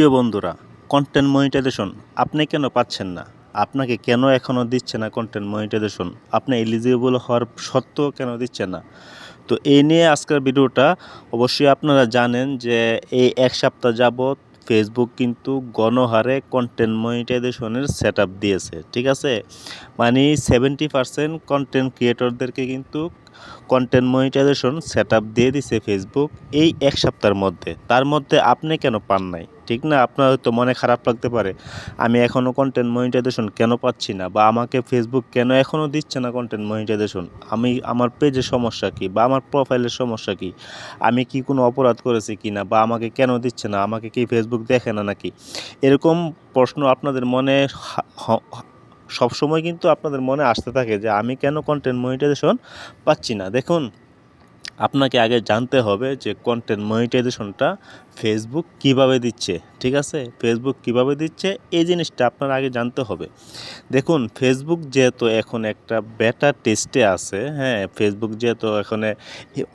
প্রিয় বন্ধুরা content monetization আপনি কেন পাচ্ছেন না? আপনাকে কেন এখনও দিচ্ছে না কন্টেন্ট মনিটাইজেশন আপনি এলিজিবল হওয়ার সত্ত্বেও কেন দিচ্ছে না? তো এই নিয়ে আজকের ভিডিওটা অবশ্যই আপনারা জানেন যে এই এক সপ্তাহ যাবৎ ফেসবুক কিন্তু গণহারে কন্টেন্ট মনিটাইজেশনের সেট দিয়েছে, ঠিক আছে? মানে সেভেন্টি পার্সেন্ট কন্টেন্ট ক্রিয়েটরদেরকে কিন্তু কন্টেন্ট মনিটাইজেশন সেট দিয়ে দিছে ফেসবুক এই এক সপ্তাহের মধ্যে। তার মধ্যে আপনি কেন পান নাই? ঠিক না? আপনার হয়তো মনে খারাপ লাগতে পারে। আমি এখনও কন্টেন্ট মনিটাইজেশন কেন পাচ্ছি না? বা আমাকে ফেসবুক কেন এখনও দিচ্ছে না কন্টেন্ট মনিটাইজেশন আমি, আমার পেজের সমস্যা কি? বা আমার প্রোফাইলের সমস্যা কি? আমি কি কোনো অপরাধ করেছি কি না? বা আমাকে কেন দিচ্ছে না? আমাকে কি ফেসবুক দেখে না নাকি? এরকম প্রশ্ন আপনাদের মনে সবসময় কিন্তু আপনাদের মনে আসতে থাকে যে আমি কেন কন্টেন্ট মনিটাইজেশন পাচ্ছি না। দেখুন, আপনাকে আগে জানতে হবে যে কন্টেন্ট মনিটাইজেশনটা ফেসবুক কীভাবে দিচ্ছে। ঠিক আছে? ফেসবুক কীভাবে দিচ্ছে? এই জিনিসটা আপনার আগে জানতে হবে। দেখুন ফেসবুক যেহেতু এখন একটা বেটা টেস্টে আছে হ্যাঁ ফেসবুক যেহেতু এখানে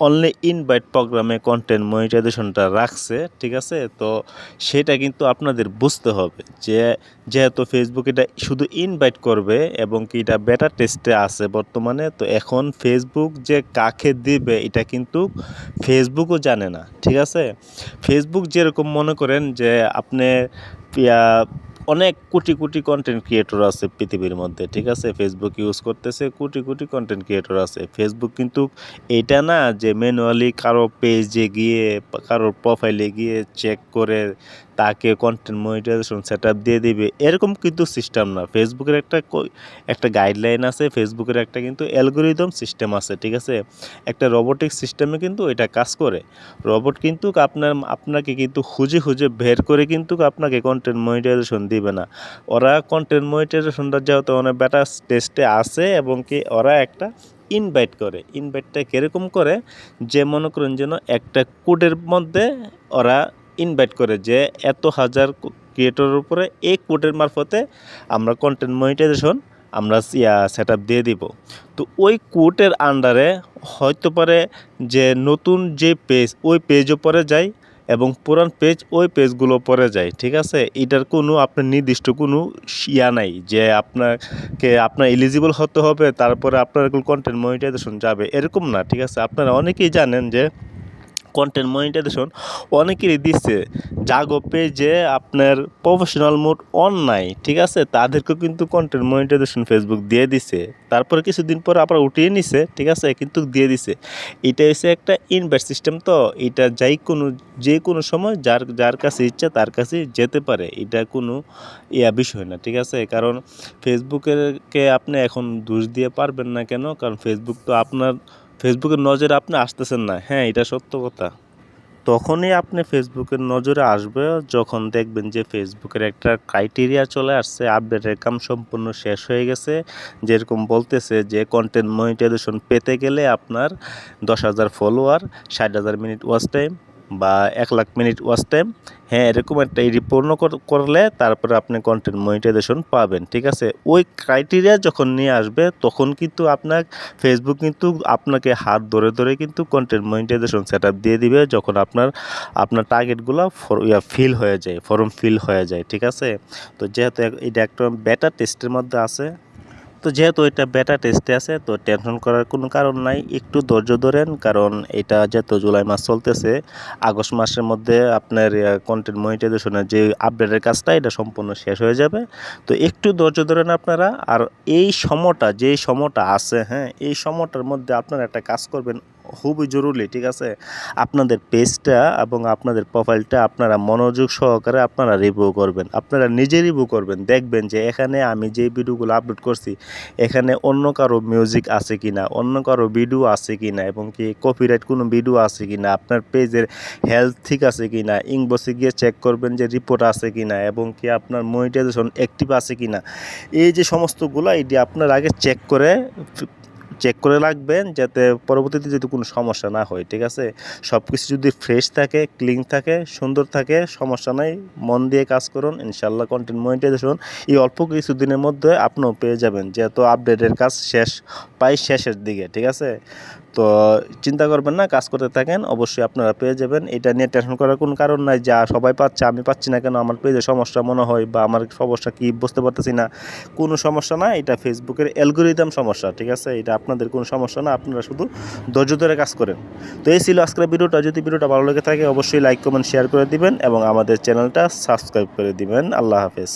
অনলি ইনভাইট প্রোগ্রামে কন্টেন্ট মনিটাইজেশনটা রাখছে, ঠিক আছে? তো সেটা কিন্তু আপনাদের বুঝতে হবে যে যেহেতু ফেসবুক এটা শুধু ইনভাইট করবে এবং কি এটা বেটা টেস্টে আছে বর্তমানে, তো এখন ফেসবুক যে কাকে দিবে এটা কিন্তু ফেসবুকও জানে না, ঠিক আছে? ফেসবুক যেরকম মনে করেন যে আপনি অনেক কোটি কোটি কন্টেন্ট ক্রিয়েটর আছে পৃথিবীর মধ্যে, ঠিক আছে? ফেসবুক ইউজ করতেছে, কোটি কোটি কন্টেন্ট ক্রিয়েটর আছে। ফেসবুক কিন্তু এটা না যে ম্যানুয়ালি কারও পেজে গিয়ে, কারোর প্রোফাইলে গিয়ে চেক করে তাকে কন্টেন্ট মনিটাইজেশন সেট দিয়ে দিবে, এরকম কিন্তু সিস্টেম না। ফেসবুকের একটা একটা গাইডলাইন আছে ফেসবুকের একটা কিন্তু অ্যালগোরিদম সিস্টেম আছে, ঠিক আছে? একটা রোবোটিক সিস্টেমে কিন্তু এটা কাজ করে। রোবট কিন্তু আপনার, আপনাকে কিন্তু খুঁজে খুঁজে বের করে কিন্তু আপনাকে কন্টেন্ট মনিটাইজেশন দিবে না। ওরা কন্টেন্ট মনিটাইজেশনটা যেহেতু অনেক বেটা টেস্টে আছে এবং কি ওরা একটা ইনভাইট করে। ইনভাইটটা কীরকম করে? যে মনে করেন যেন একটা কোডের মধ্যে ওরা ইনভাইট করে যে এত হাজার ক্রিয়েটরের উপরে এই কোডের মারফতে আমরা কন্টেন্ট মনিটাইজেশন আমরা ইয়া সেট দিয়ে দিব। তো ওই কোডের আন্ডারে হয়তো পারে যে নতুন যে পেজ ওই পেজও পরে যায় এবং পুরান পেজ ওই পেজগুলো পরে যায়, ঠিক আছে? এটার কোনো আপনার নির্দিষ্ট কোনো ইয়া নাই যে আপনাকে, আপনার এলিজিবল হতে হবে, তারপরে আপনার কন্টেন্ট মনিটাইজেশন যাবে, এরকম না, ঠিক আছে? আপনারা অনেকেই জানেন যে কন্টেন্ট মনিটাইজেশন অনেকেরই দিচ্ছে। জাগো পেজে আপনার প্রফেশনাল মোড অন নাই, ঠিক আছে? তাদেরকেও কিন্তু কন্টেন্ট মনিটাইজেশন ফেসবুক দিয়ে দিছে। তারপরে কিছুদিন পর আবার উঠিয়ে নিছে, ঠিক আছে? কিন্তু দিয়ে দিছে। এটা হচ্ছে একটা ইনভার্ট সিস্টেম তো। এটা যাই কোনো যে কোনো সময় যার যার কাছে ইচ্ছা তার কাছে যেতে পারে। এটা কোনো ইয়া বিষয় না, ঠিক আছে? কারণ ফেসবুকেরকে আপনি এখন দোষ দিয়ে পারবেন না কেন? কারণ ফেসবুক তো আপনার ফেসবুকের নজরে আপনি আসতেছেন না। হ্যাঁ এটা সত্য কথা। তখনই আপনি ফেসবুকের নজরে আসবে যখন দেখবেন যে ফেসবুকের একটা ক্রাইটেরিয়া চলে আসছে আপডেটের কাম সম্পূর্ণ শেষ হয়ে গেছে। যেরকম বলতেছে যে কন্টেন্ট মনিটাইজেশন পেতে গেলে আপনার দশ হাজার ফলোয়ার ষাট হাজার মিনিট ওয়াচ টাইম বা এক লাখ মিনিট ওয়াচ টাইম হ্যাঁ এরকম একটা এডি পূর্ণ কর- করলে তারপরে আপনি কন্টেন্ট মনিটাইজেশন পাবেন, ঠিক আছে? ওই ক্রাইটেরিয়া যখন নিয়ে আসবে, তখন কিন্তু আপনার ফেসবুক কিন্তু আপনাকে হাত ধরে ধরে কিন্তু কন্টেন্ট মনিটাইজেশন সেট দিয়ে দিবে, যখন আপনার আপনার টার্গেটগুলো ফিল হয়ে যায় ফর্ম ফিল হয়ে যায়, ঠিক আছে? তো যেহেতু এটা একটা বেটার টেস্টের মধ্যে আছে তো যেহেতু এটা বেটা টেস্টে আছে, তো টেনশন করার কোনো কারণ নাই। একটু ধৈর্য ধরেন, কারণ এটা যেহেতু জুলাই মাস চলতেছে, আগস্ট মাসের মধ্যে আপনার কন্টেন্ট মনিটাইজেশনের যে আপডেটের কাজটা, এটা সম্পূর্ণ শেষ হয়ে যাবে। তো একটু ধৈর্য ধরেন আপনারা, আর এই সময়টা, যে সময়টা আছে হ্যাঁ এই সময়টার মধ্যে আপনারা একটা কাজ করবেন খুবই জরুরি, ঠিক আছে? আপনাদের পেজটা এবং আপনাদের প্রোফাইলটা আপনারা মনোযোগ সহকারে আপনারা রিভিউ করবেন। আপনারা নিজে রিভিউ করবেন, দেখবেন যে এখানে আমি যে ভিডিওগুলো আপলোড করছি, এখানে অন্য কারও মিউজিক আছে কি না অন্য কারও ভিডিও আছে কি না এবং কি কপিরাইট কোনো ভিডিও আছে কি না আপনার পেজের হেলথ ঠিক আছে কি না ইংবসে গিয়ে চেক করবেন যে রিপোর্ট আছে কি না এবং কি আপনার মনিটাইজেশন অ্যাক্টিভ আছে কি না এই যে সমস্তগুলো, এটি আপনার আগে চেক করে চেক করে রাখবেন যাতে পরবর্তীতে যদি কোনো সমস্যা না হয়, ঠিক আছে? সব কিছু যদি ফ্রেশ থাকে ক্লিন থাকে, সুন্দর থাকে, সমস্যা নাই, মন দিয়ে কাজ করুন ইনশাল্লাহ কন্টেন্ট মনিটাইজেশন এই অল্প কিছুদিনের মধ্যে আপনিও পেয়ে যাবেন। যেহেতু আপডেটের কাজ শেষ প্রায় শেষের দিকে, ঠিক আছে? তো চিন্তা করবেন না, কাজ করতে থাকেন, অবশ্যই আপনারা পেয়ে যাবেন। এটা নিয়ে টেনশন করার কোনো কারণ নাই, যা সবাই পাচ্ছে, আমি পাচ্ছি না কেন, আমার পেজে সমস্যা মনে হয় বা আমার সমস্যা কি বুঝতে পারতেছি না, কোনো সমস্যা না, এটা ফেসবুকের অ্যালগোরিদম সমস্যা, ঠিক আছে? এটা আপনাদের কোনো সমস্যা না, আপনারা শুধু ধৈর্য ধরে কাজ করেন। তো এই ছিল আজকের ভিডিওটা, যদি ভিডিওটা ভালো লেগে থাকে, অবশ্যই লাইক কমেন্ট শেয়ার করে দিবেন এবং আমাদের চ্যানেলটা সাবস্ক্রাইব করে দিবেন। আল্লাহ হাফেজ।